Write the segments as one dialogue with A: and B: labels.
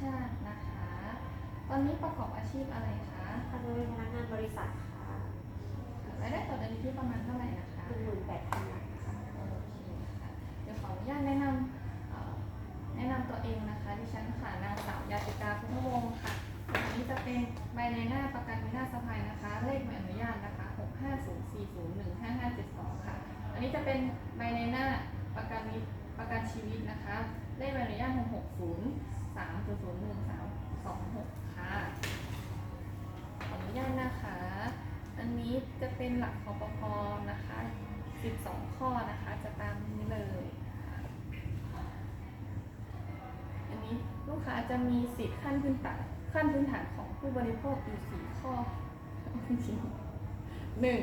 A: ชาตินะคะ ตอนนี้ประกอบอาชีพอะไรคะ
B: ทำเป็นพนักงานบริษัทค่ะ
A: รายได้ต่อเดือนอยู่ที่ประมาณเท่าไหร่นะคะ
B: หนึ่งหมื่นแปดพันบาทค่ะ
A: โอเคค่ะเดี๋ยวขออนุญาตแนะนำเอ่อแนะนำตัวเองนะคะดิฉันค่ะนางสาวยาติกาพุทธวงศ์ค่ะอันนี้จะเป็นใบในหน้าประกันวินาศภัยนะคะ เลขใบอนุญาตนะคะ650401552 ค่ะ อันนี้จะเป็นใบในหน้าประกันวิประกันชีวิตนะคะ เลขใบอนุญาต 660300136ค่ะขออนุญาตนะคะ อันนี้จะเป็นหลักคอปพนะคะ12ข้อนะคะ จะตามนี้เลย อันนี้ลูกค้าจะมีสิทธิ์ขั้นพื้นฐานขั้นพื้นฐานของผู้บริโภคอยู่4ข้อจริงหนึ่ง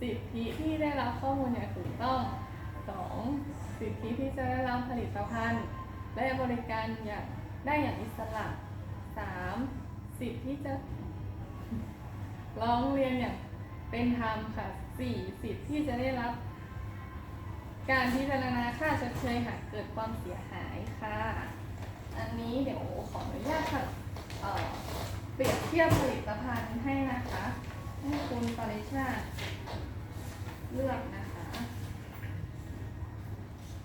A: สิทธิที่ได้รับข้อมูลอย่างถูกต้องสองสิทธิที่จะได้รับผลิตภัณฑ์และบริการอย่าง ได้อย่างอิสระสามสิทธิที่จะร้องเรียนอย่างเป็นธรรมค่ะสี่สิทธิ์ที่จะได้รับ การพิจารณาค่าชดเชยหากเกิดความเสียหายค่ะ อันนี้เดี๋ยวขออนุญาตค่ะเเปรียบเทียบผลิตภัณฑ์ให้นะคะ ให้คุณปริชาติเลือกนะคะ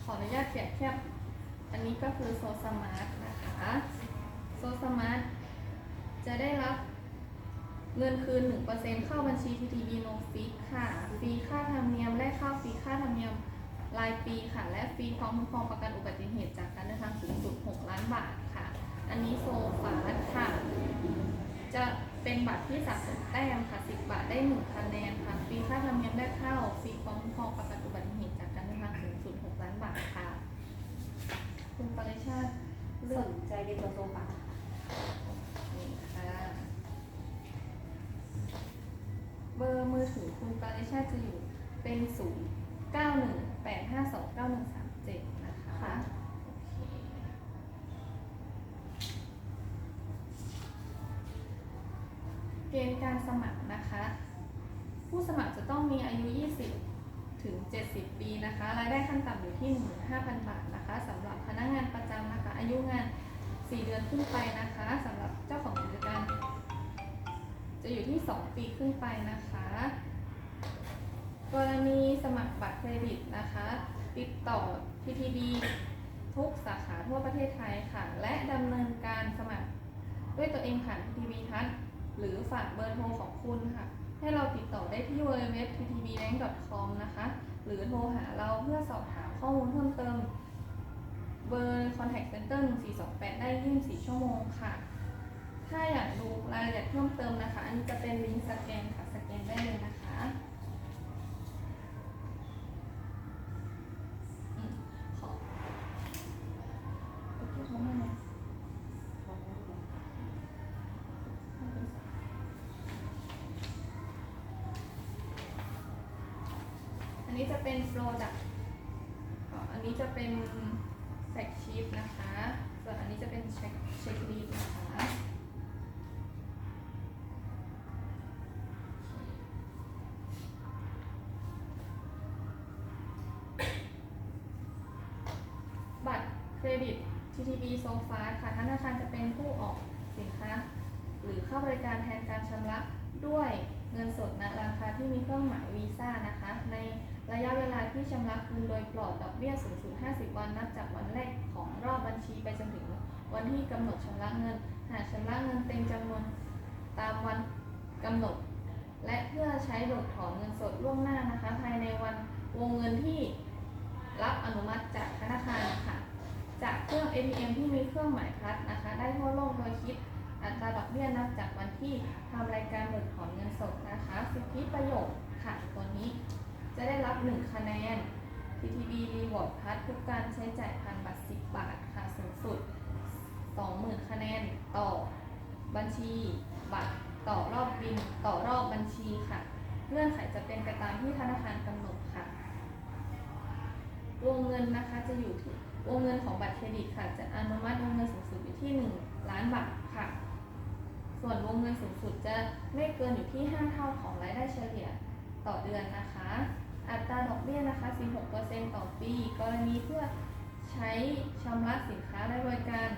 A: ขออนุญาตเปรียบเทียบ อันนี้ก็คือโซสมาร์ทนะคะโซสมาร์ทจะได้รับเงินคืน 1%เข้าบัญชี TTB No Fix ค่ะฟรีค่าธรรมเนียมและค่าฟรีค่าธรรมเนียมรายปีค่ะ และฟรีพร้อมคุ้มครองประกันอุบัติเหตุจากการเดินทางสูงสุด 6 ล้านบาทค่ะ อันนี้โซฟาสค่ะ จะเป็นบัตรที่สะสมแต้มค่ะ 10 บาทได้ 1 คะแนนค่ะ ฟรีค่าธรรมเนียมได้เข้า ฟรีพร้อมคุ้มครองประกันอุบัติเหตุจากการเดินทางสูงสุด 6 ล้านบาทค่ะ คุณปริชาติเลื
B: ส
A: อก
B: นใจในตัวโซฟา
A: นี่ค่ะเบอร์มือถือคุณปาริชาติจะอยู่เป็น0 9 1 8 5 2 9 1 3 7นะคะโอเคเกณฑ์การสมัครนะคะ ผู้สมัครจะต้องมีอายุ 20 ถึง 70 ปีนะคะ รายได้ขั้นต่ำอยู่ที่ 15,000 บาท นะคะสำหรับพนักงานประจำนะคะ อายุงาน 4 เดือนขึ้นไปนะคะสำหรับเจ้าของกิจการจะอยู่ที่ 2 ปีขึ้นไปนะคะ กรณีสมัครบัตรเครดิตนะคะ ติดต่อ TTB ทุกสาขาทั่วประเทศไทยค่ะ และดำเนินการสมัครด้วยตัวเองผ่าน TTB ทัศหรือฝากเบอร์โทรของคุณค่ะ ให้เราติดต่อได้ที่ www.ttbbank.com นะคะ หรือโทรหาเราเพื่อสอบถามข้อมูลเพิ่มเติม เบอร์ contact center 1428 ได้ 24 ชั่วโมงค่ะ ถ้าอยากดูรายละเอียดเพิ่มเติมนะคะ อันนี้จะเป็นลิงก์สแกนค่ะ สแกนได้เลยนะคะอืมขอโอเคเขามาเลยอันนี้จะเป็น product อ๋ออันนี้จะเป็น TB s o f a ค่ะธนาคารจะเป็นผู้ออกสินค้า หรือเข้าบริการแทนการชำระด้วยเงินสดณราคาที่มีเครื่องหมายวีซ่านะคะ ในระยะเวลาที่ชำระคืนโดยปลอดดอกเบี้ยสูงสุด 50 วันนับจากวันแรกของรอบบัญชีไปจนถึงวันที่กำหนดชำระเงิน หากชำระเงินเต็มจำนวนตามวันกำหนด และเพื่อใช้เบิกถอนเงินสดล่วงหน้านะคะ ภายในวันวงเงินที่รับอนุมัติจากธนาคารค่ะ จากเครื่อง ATM ที่มีเครื่องหมายพัดนะคะ ได้ทั่วโลกโดยคิดอัตราดอกเบี้ยนับจากวันที่ทำรายการเบิกถอนเงินสดนะคะ สิทธิประโยชน์ค่ะตัวนี้ จะได้รับ 1 คะแนน TTB Reward พัดทุกการใช้จ่ายพันบัตร10 บาทค่ะสูงสุด 20,000 คะแนนต่อบัญชีบัตรต่อรอบบินต่อรอบบัญชีค่ะเงื่อนไขจะเป็นไปตามที่ธนาคารกำหนดค่ะวงเงินนะคะจะอยู่ที่ วงเงินของบัตรเครดิตค่ะ จะอนุมัติวงเงินสูงสุดอยู่ที่ 1 ล้านบาทค่ะ ส่วนวงเงินสูงสุดจะไม่เกินอยู่ที่ 5 เท่าของรายได้เฉลี่ยต่อเดือนนะคะ อัตราดอกเบี้ยนะคะ 16%ต่อปี กรณีเพื่อใช้ชำระสินค้าและบริการ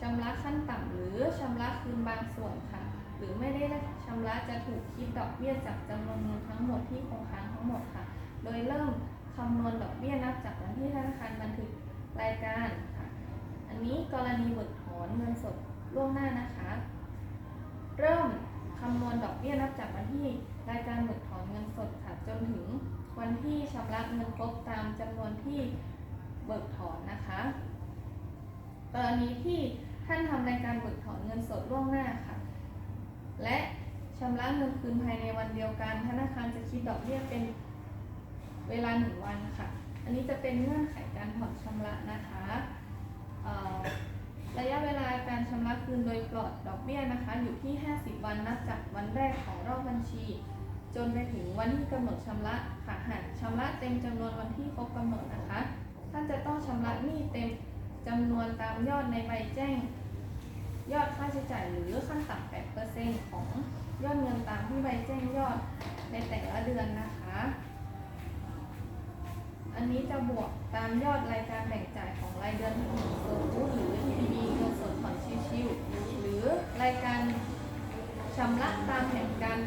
A: ชำระขั้นต่ำหรือชำระคืนบางส่วนค่ะ หรือไม่ได้ชำระจะถูกคิดดอกเบี้ยจากจำนวนเงินทั้งหมดที่คงค้างทั้งหมดค่ะ โดยเริ่ม คำนวณดอกเบี้ยนับจากวันที่ธนาคารบันทึกรายการค่ะ อันนี้กรณีเบิกถอนเงินสดล่วงหน้านะคะ เริ่มคำนวณดอกเบี้ยนับจากวันที่รายการเบิกถอนเงินสดค่ะจนถึงวันที่ชำระเงินครบตามจำนวนที่เบิกถอนนะคะกรณีที่ท่านทำรายการเบิกถอนเงินสดล่วงหน้าค่ะ และชำระเงินคืนภายในวันเดียวกันธนาคารจะคิดดอกเบี้ยเป็น เวลาหนึ่งวันค่ะ อันนี้จะเป็นเงื่อนไขการผ่อนชำระนะคะระยะเวลาการชำระคืนโดยปลอดดอกเบี้ยนะคะ อยู่ที่ 50 วันนับจากวันแรกของรอบบัญชี จนไปถึงวันที่กำหนดชำระค่ะหากชำระเต็มจำนวนวันที่ครบกำหนดนะคะท่านจะต้องชำระหนี้เต็มจำนวนตามยอดในใบแจ้ง ยอดค่าใช้จ่ายหรือขั้นต่ำ8%ของยอดเงินตามที่ใบแจ้งยอดในแต่ละเดือนนะคะ อันนี้จะบวกตามยอดรายการแบ่งจ่ายของรายเดือนที่มีโซลูหรือ TDB เงินสดผ่อนชิวๆหรือรายการชำระตามแผนการ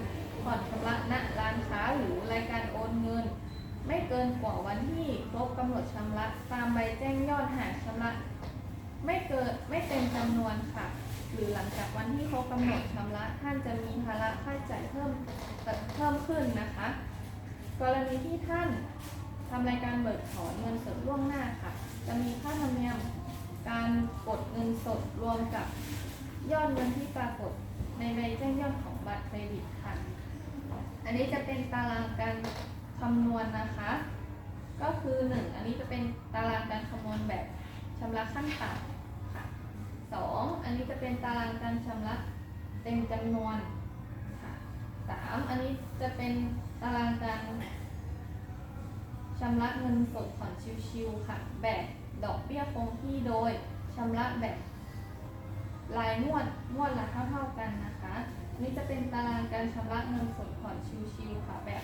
A: ผ่อนชำระณร้านค้าหรือรายการโอนเงิน ไม่เกินกว่าวันที่ครบกำหนดชำระตามใบแจ้งยอดหากชำระ ไม่เกินไม่เต็มจำนวนค่ะ หรือหลังจากวันที่ครบกำหนดชำระท่านจะมีภาระค่าใช้จ่ายเพิ่มเพิ่มขึ้นนะคะ กรณีที่ท่าน ทำรายการเบิกถอนเงินสดล่วงหน้าค่ะ จะมีค่าธรรมเนียมการกดเงินสดรวมกับยอดเงินที่ปรากฏในใบแจ้งยอดของบัตรเครดิตค่ะ อันนี้จะเป็นตารางการคำนวณนะคะ ก็คือหนึ่งอันนี้จะเป็นตารางการคำนวณแบบชำระขั้นต่ำค่ะสองอันนี้จะเป็นตารางการชำระเต็มจำนวนค่ะสามอันนี้จะเป็นตารางการ ชำระเงินสดผ่อนชิวๆค่ะ แบบดอกเบี้ยคงที่โดยชำระแบบรายงวดงวดละเท่าๆกันนะคะอันนี้จะเป็นตารางการชำระเงินสดผ่อนชิวๆค่ะแบบ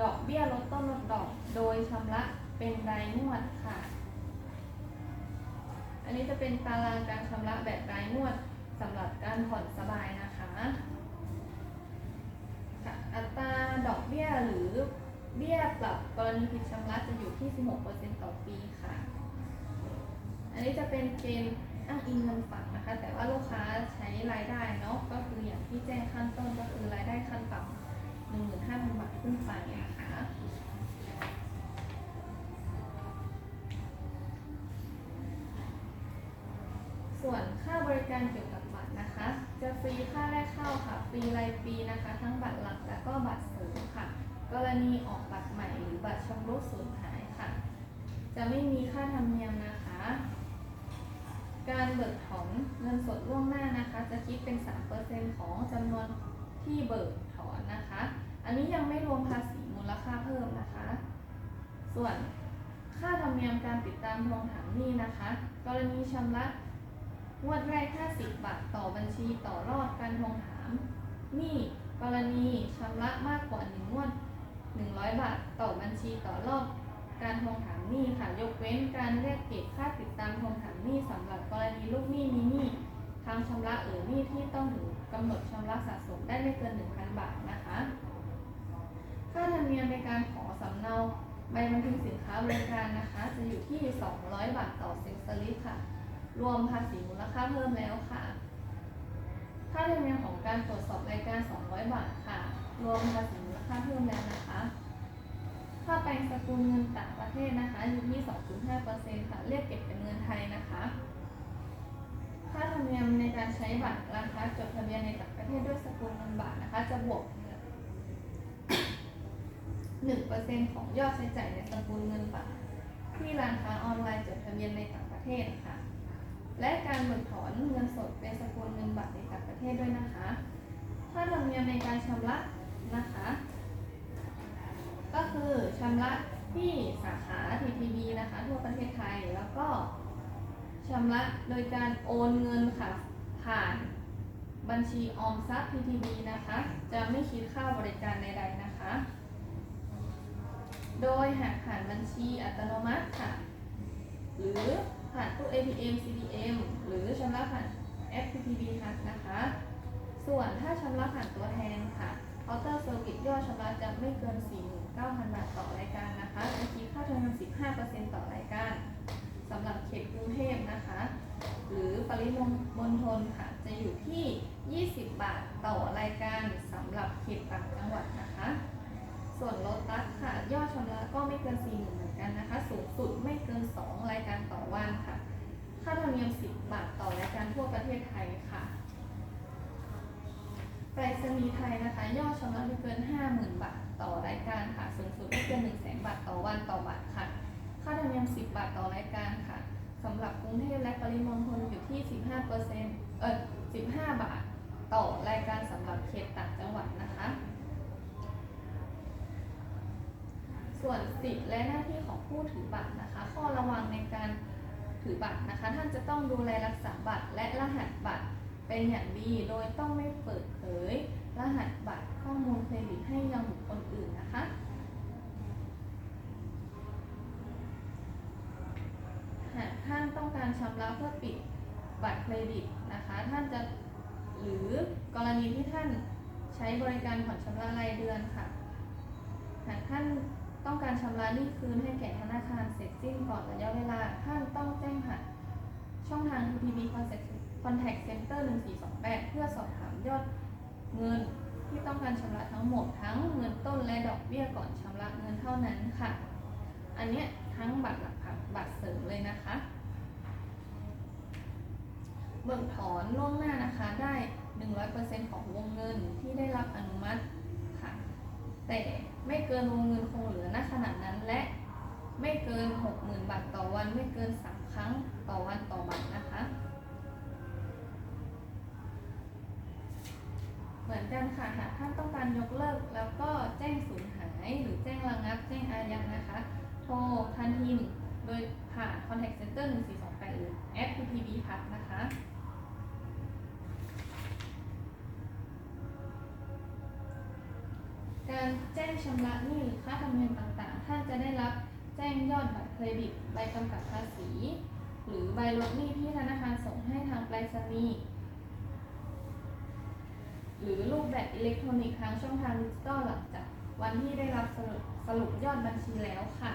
A: ดอกเบี้ยลดต้นลดดอกโดยชำระเป็นรายงวดค่ะ อันนี้จะเป็นตารางการชำระแบบรายงวดสำหรับการผ่อนสบายนะคะอัตราดอกเบี้ยหรือเบี้ยป รับกรณีผิดชำระจะอยู่ที่ 16%ต่อปีค่ะ อันนี้จะเป็นเกณฑ์อ้างอิงเงินฝากนะคะ แต่ว่าลูกค้าใช้รายได้เนาะ ก็คืออย่างที่แจ้งขั้นต้นก็คือรายได้ขั้นต่ำหนึ่งหมื่นห้าพันบาทขึ้นไปนะคะส่วนค่าบริการเกี่ยวกับบัตรนะคะ จะฟรีค่าแรกเข้าค่ะ ฟรีรายปีนะคะ ทั้งบัตรหลักและก็บัตรเสริมค่ะ กรณีออกบัตรใหม่หรือบัตรชำรุดสูญหายค่ะ จะไม่มีค่าธรรมเนียมนะคะ การเบิกถอนเงินสดล่วงหน้านะคะ จะคิดเป็น 3%ของจำนวนที่เบิกถอนนะคะ อันนี้ยังไม่รวมภาษีมูลค่าเพิ่มนะคะ ส่วนค่าธรรมเนียมการติดตามทวงถามหนี้นะคะ กรณีชำระงวดแรก 50 บาทต่อบัญชีต่อรอบการทวงถามหนี้กรณีชำระมากกว่า1งวด 100 บาทต่อบัญชีต่อรอบการทวงถามหนี้ค่ะ ยกเว้นการเรียกเก็บค่าติดตามทวงถามหนี้สำหรับกรณีลูกหนี้มีหนี้ทางชำระหรือหนี้ที่ต้องถึงกำหนดชำระสะสมได้ไม่เกิน 1,000 บาทนะคะ ค่าธรรมเนียมในการขอสำเนาใบบันทึกสินค้าบริการนะคะ จะอยู่ที่ 200 บาทต่อเซ็นสลิปค่ะ รวมภาษีมูลค่าเพิ่มแล้วค่ะ ค่าธรรมเนียมของการตรวจสอบรายการ 200 บาทค่ะ รวมภาษี ค่าเพิ่มแล้วนะคะค่าแปลงสกุลเงินต่างประเทศนะคะอยู่ที่ 2.5%ค่ะเรียกเก็บเป็นเงินไทยนะคะค่าธรรมเนียมในการใช้บัตรร้านค้าจดทะเบียนในต่างประเทศด้วยสกุลเงินบาทนะคะ จะบวก1%ของยอดใช้จ่ายในสกุลเงินบาทที่ร้านค้าออนไลน์จดทะเบียนในต่างประเทศค่ะและการเบิกถอนเงินสดเป็นสกุลเงินบาทในต่างประเทศด้วยนะคะ ค่าธรรมเนียมในการชำระนะคะ ก็คือชำระที่สาขา TTB นะคะทั่วประเทศไทยแล้วก็ชำระโดยการโอนเงินค่ะผ่านบัญชีออมทรัพย์ TTB นะคะ จะไม่คิดค่าบริการใดๆนะคะ โดยหากผ่านบัญชีอัตโนมัติค่ะ หรือผผ่านตู้ ATM CDM หรือชำระผ่านแอป PTB ทักนะคะ ส่วนถ้าชำระผ่านตัวแทนค่ะ เคาน์เตอร์เซอร์วิสยอดชำระจะไม่เกิน 49,000 บาทต่อรายการนะคะจะคิดค่าธรรมเนียม15%ต่อรายการสำหรับเขตกรุงเทพนะคะ หรือปริมณฑลค่ะ จะอยู่ที่ 20 บาทต่อรายการสำหรับเขตต่างจังหวัดนะคะ ส่วนโลตัสค่ะ ยอดชำระก็ไม่เกิน 40,000เหมือนกันนะคะ สูงสุดไม่เกิน 2 รายการต่อวันค่ะ ค่าธรรมเนียม 10 บาทต่อรายการทั่วประเทศไทยค่ะ ไปรษณีย์ไทยนะคะยอดชำระไม่เกิน 50,000 บาทต่อรายการค่ะสูงสุดไม่เกิน 100,000บาทต่อวันต่อบัตรค่ะ ค่าธรรมเนียม 10 บาทต่อรายการค่ะสำหรับกรุงเทพและปริมณฑลอยู่ที่ 15เเออ15 บาทต่อรายการสำหรับเขตต่างจังหวัดนะคะ ส่วนสิทธิและหน้าที่ของผู้ถือบัตรนะคะ ข้อระวังในการถือบัตรนะคะ ท่านจะต้องดูแลรักษาบัตรและรหัสบัตร เป็นอย่างดีโดยต้องไม่เปิดเผย รหัสบัตรข้อมูลเครดิตให้ยังบุคคลอื่นนะคะ หากท่านต้องการชำระเพื่อปิดบัตรเครดิตนะคะ ท่านจะหรือกรณีที่ท่านใช้บริการผ่อนชำระรายเดือนค่ะ หากท่านต้องการชำระหนี้คืนให้แก่ธนาคารเสร็จสิ้นก่อนระยะเวลา ท่านต้องแจ้งผ่านช่องทาง TTB Contact Contact Center 1428 เพื่อสอบถามยอดเงินที่ต้องการชำระทั้งหมดทั้งเงินต้นและดอกเบี้ยก่อนชำระเงินเท่านั้นค่ะ อันเนี้ยทั้งบัตรหลักกับบัตรเสริมเลยนะคะ เบิกถอนล่วงหน้านะคะได้ 100%ของวงเงินที่ได้รับอนุมัติค่ะ แต่ไม่เกินวงเงินคงเหลือณขณะนั้นและไม่เกิน 60,000 บาทต่อวัน ไม่เกิน 3 ครั้งต่อวันต่อบัตรนะคะ เห มือนกันค่ะหากท่านต้องการยกเลิก แล้วก็แจ้งสูญหาย หรือแจ้งระงับ แจ้งอายัดนะคะ โทรทันทีโดยผ่าน contact center 1428 หรือแอป PTB พัดนะคะการแจ้งชำระหนี้หรือค่าธรรมเนียมต่างๆ ท่านจะได้รับแจ้งยอดบัตรเครดิต ใบกำกับภาษี หรือใบลดหนี้ที่ธนาคารส่งให้ทางไปรษณีย์ หรือรูปแบบอิเล็กทรอนิกส์ทางช่องทางดิจิตอลหลังจากวันที่ได้รับสรุปสรุปยอดบัญชีแล้วค่ะ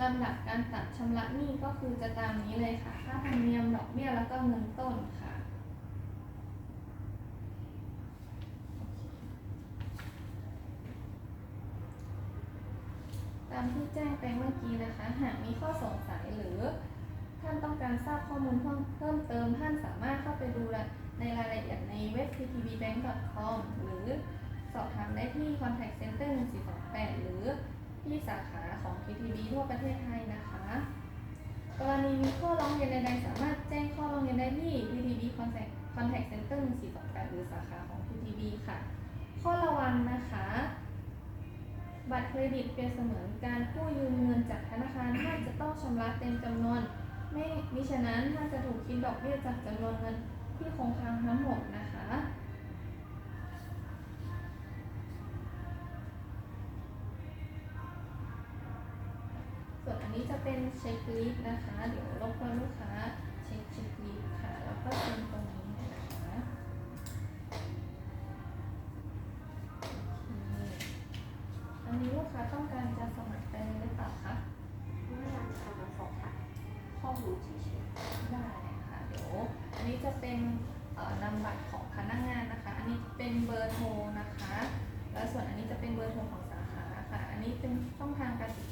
A: ลำดับการตัดชำระหนี้ก็คือจะตามนี้เลยค่ะ ค่าธรรมเนียมดอกเบี้ยแล้วก็เงินต้นค่ะ ตามที่แจ้งไปเมื่อกี้นะคะ หากมีข้อสงสัยหรือ ท่านต้องการทราบข้อมูลเพิ่มเพิ่มเติม ท่านสามารถเข้าไปดูในรายละเอียดในเว็บ ttbbank.com หรือสอบถามได้ที่ contact center 1428 หรือที่สาขาของ TTB ทั่วประเทศไทยนะคะ กรณีมีข้อร้องเรียนใดๆ สามารถแจ้งข้อร้องเรียนได้ที่ TTB Contact Contact Center 1428 หรือสาขาของ TTB ค่ะ ข้อระวังนะคะ บัตรเครดิตเปรียบเสมือนการกู้ยืมเงินจากธนาคารท่านจะต้องชำระเต็มจำนวน ไม่มิฉะนั้นท่าจะถูกคิดดอกเบี้ยจากจำนวนเงินที่คงค้างทั้งหมดนะคะ ส่วนอันนี้จะเป็นเช็คลิสต์นะคะ เดี๋ยวรบกวนลูกค้าเช็คเช็คลิสต์ค่ะ แล้วก็เซ็นตรงนี้นะคะโอเคอันนี้ลูกค้าต้องการจะสมัครไปหรือเปล่าคะ จะเป็นเอ่อนำบัตรของพนักงานนะคะ อันนี้เป็นเบอร์โทรนะคะ แล้วส่วนอันนี้จะเป็นเบอร์โทรของสาขาค่ะ อันนี้เป็นช่องทางการติด